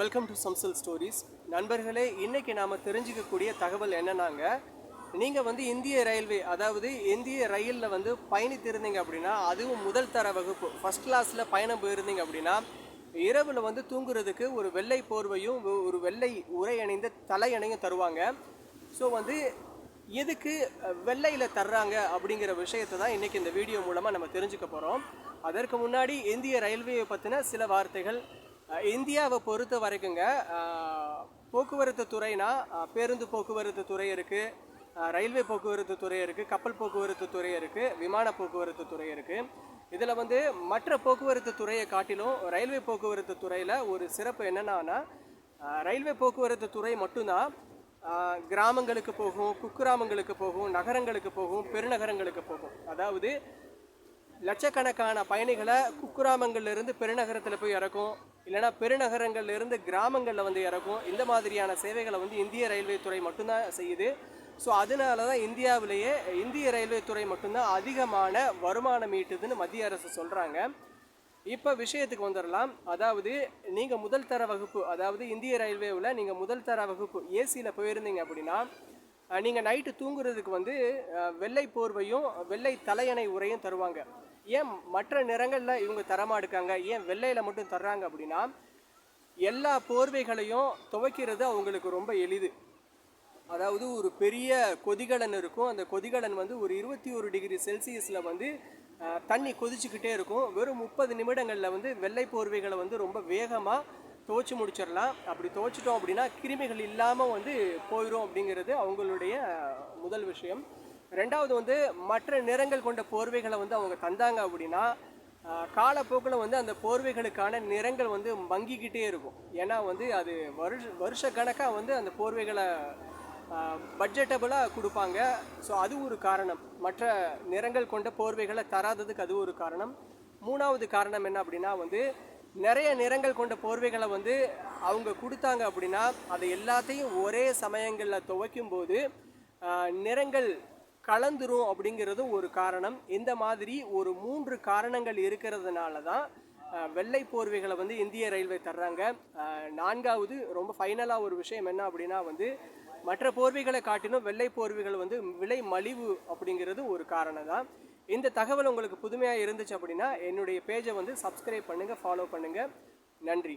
Welcome to சம்சல் stories நண்பர்களே இன்றைக்கி நாம் தெரிஞ்சுக்கக்கூடிய தகவல் என்னன்னாங்க? நீங்கள் வந்து இந்திய ரயில்வே அதாவது இந்திய ரயிலில் வந்து பயணித்திருந்தீங்க அப்படின்னா அதுவும் முதல் தர வகுப்பு ஃபஸ்ட் கிளாஸில் பயணம் போயிருந்தீங்க அப்படின்னா இரவில் வந்து தூங்குறதுக்கு ஒரு வெள்ளை போர்வையும் ஒரு வெள்ளை உரை அணிந்த தலையணையும் தருவாங்க. ஸோ வந்து எதுக்கு வெள்ளையில் தர்றாங்க அப்படிங்கிற விஷயத்தை தான் இன்றைக்கி இந்த வீடியோ மூலமாக நம்ம தெரிஞ்சுக்க போகிறோம் அதற்கு முன்னாடி இந்திய ரயில்வேயை பற்றின சில வார்த்தைகள் இந்தியாவை பொறுத்த வரைக்குங்க போக்குவரத்து துறைனா பேருந்து போக்குவரத்து துறை இருக்குது ரயில்வே போக்குவரத்து துறை இருக்குது கப்பல் போக்குவரத்து துறை இருக்குது விமான போக்குவரத்து துறை இருக்குது இதில் வந்து மற்ற போக்குவரத்து துறையை காட்டிலும் ரயில்வே போக்குவரத்து துறையில் ஒரு சிறப்பு என்னென்னா ரயில்வே போக்குவரத்து துறை மட்டும்தான் கிராமங்களுக்கு போகும் குக்கிராமங்களுக்கு போகும் நகரங்களுக்கு போகும் பெருநகரங்களுக்கு போகும். அதாவது லட்சக்கணக்கான பயணிகளை குக்கிராமங்கள்லேருந்து பெருநகரத்தில் போய் இறக்கும். இல்லைன்னா பெருநகரங்கள்லேருந்து கிராமங்களில் வந்து இறக்கும். இந்த மாதிரியான சேவைகளை வந்து இந்திய ரயில்வே துறை மட்டும்தான் செய்யுது. ஸோ அதனால தான் இந்தியாவிலேயே இந்திய ரயில்வே துறை மட்டும்தான் அதிகமான வருமானம் ஈட்டுதுன்னு மத்திய அரசு சொல்கிறாங்க இப்போ விஷயத்துக்கு வந்துடலாம் அதாவது நீங்கள் முதல் தர வகுப்பு அதாவது இந்திய ரயில்வேவில் நீங்கள் முதல் தர வகுப்பு ஏசியில் போயிருந்தீங்க அப்படின்னா நீங்கள் நைட்டு தூங்குறதுக்கு வந்து வெள்ளை போர்வையும் வெள்ளை தலையணை உரையும் தருவாங்க. ஏன் மற்ற நிறங்களில் இவங்க தரமா எடுக்காங்க ஏன் வெள்ளையில் மட்டும் தர்றாங்க அப்படின்னா எல்லா போர்வைகளையும் துவைக்கிறது அவங்களுக்கு ரொம்ப எளிது. அதாவது ஒரு பெரிய கொதிகலன் இருக்கும். அந்த கொதிகலன் வந்து ஒரு இருபத்தி ஒரு டிகிரி செல்சியஸில் வந்து தண்ணி கொதிச்சுக்கிட்டே இருக்கும். வெறும் முப்பது நிமிடங்களில் வந்து வெள்ளை போர்வைகளை வந்து ரொம்ப வேகமாக துவைச்சு முடிச்சிடலாம். அப்படி துவைச்சிட்டோம் அப்படின்னா கிருமிகள் இல்லாமல் வந்து போயிடும் அப்படிங்கிறது அவங்களுடைய முதல் விஷயம். ரெண்டாவது வந்து மற்ற நிறங்கள் கொண்ட போர்வைகளை வந்து அவங்க தந்தாங்க அப்படின்னா காலப்போக்கில் வந்து அந்த போர்வைகளுக்கான நிறங்கள் வந்து மங்கிக்கிட்டே இருக்கும். ஏன்னா வந்து அது வருஷ வருஷ கணக்காக வந்து அந்த போர்வைகளை பட்ஜெட்டபுளாக கொடுப்பாங்க. ஸோ அது ஒரு காரணம். மற்ற நிறங்கள் கொண்ட போர்வைகளை தராததுக்கு அது ஒரு காரணம். மூணாவது காரணம் என்ன அப்படின்னா வந்து நிறைய நிறங்கள் கொண்ட போர்வைகளை வந்து அவங்க கொடுத்தாங்க அப்படின்னா அதை எல்லாத்தையும் ஒரே சமயங்களில் துவைக்கும் போது நிறங்கள் கலந்துரும் அப்படிங்கிறதும் ஒரு காரணம். இந்த மாதிரி ஒரு மூன்று காரணங்கள் இருக்கிறதுனால தான் வெள்ளை போர்வைகளை வந்து இந்திய ரயில்வே தர்றாங்க. நான்காவது ரொம்ப ஃபைனலாக ஒரு விஷயம் என்ன அப்படின்னா வந்து மற்ற போர்வைகளை காட்டிலும் வெள்ளை போர்வைகள் வந்து விலை மலிவு அப்படிங்கிறது ஒரு காரணம் தான் இந்த தகவல் உங்களுக்கு புதுமையாக இருந்துச்சு அப்படின்னா என்னுடைய பேஜை வந்து சப்ஸ்கிரைப் பண்ணுங்கள் ஃபாலோ பண்ணுங்கள் நன்றி.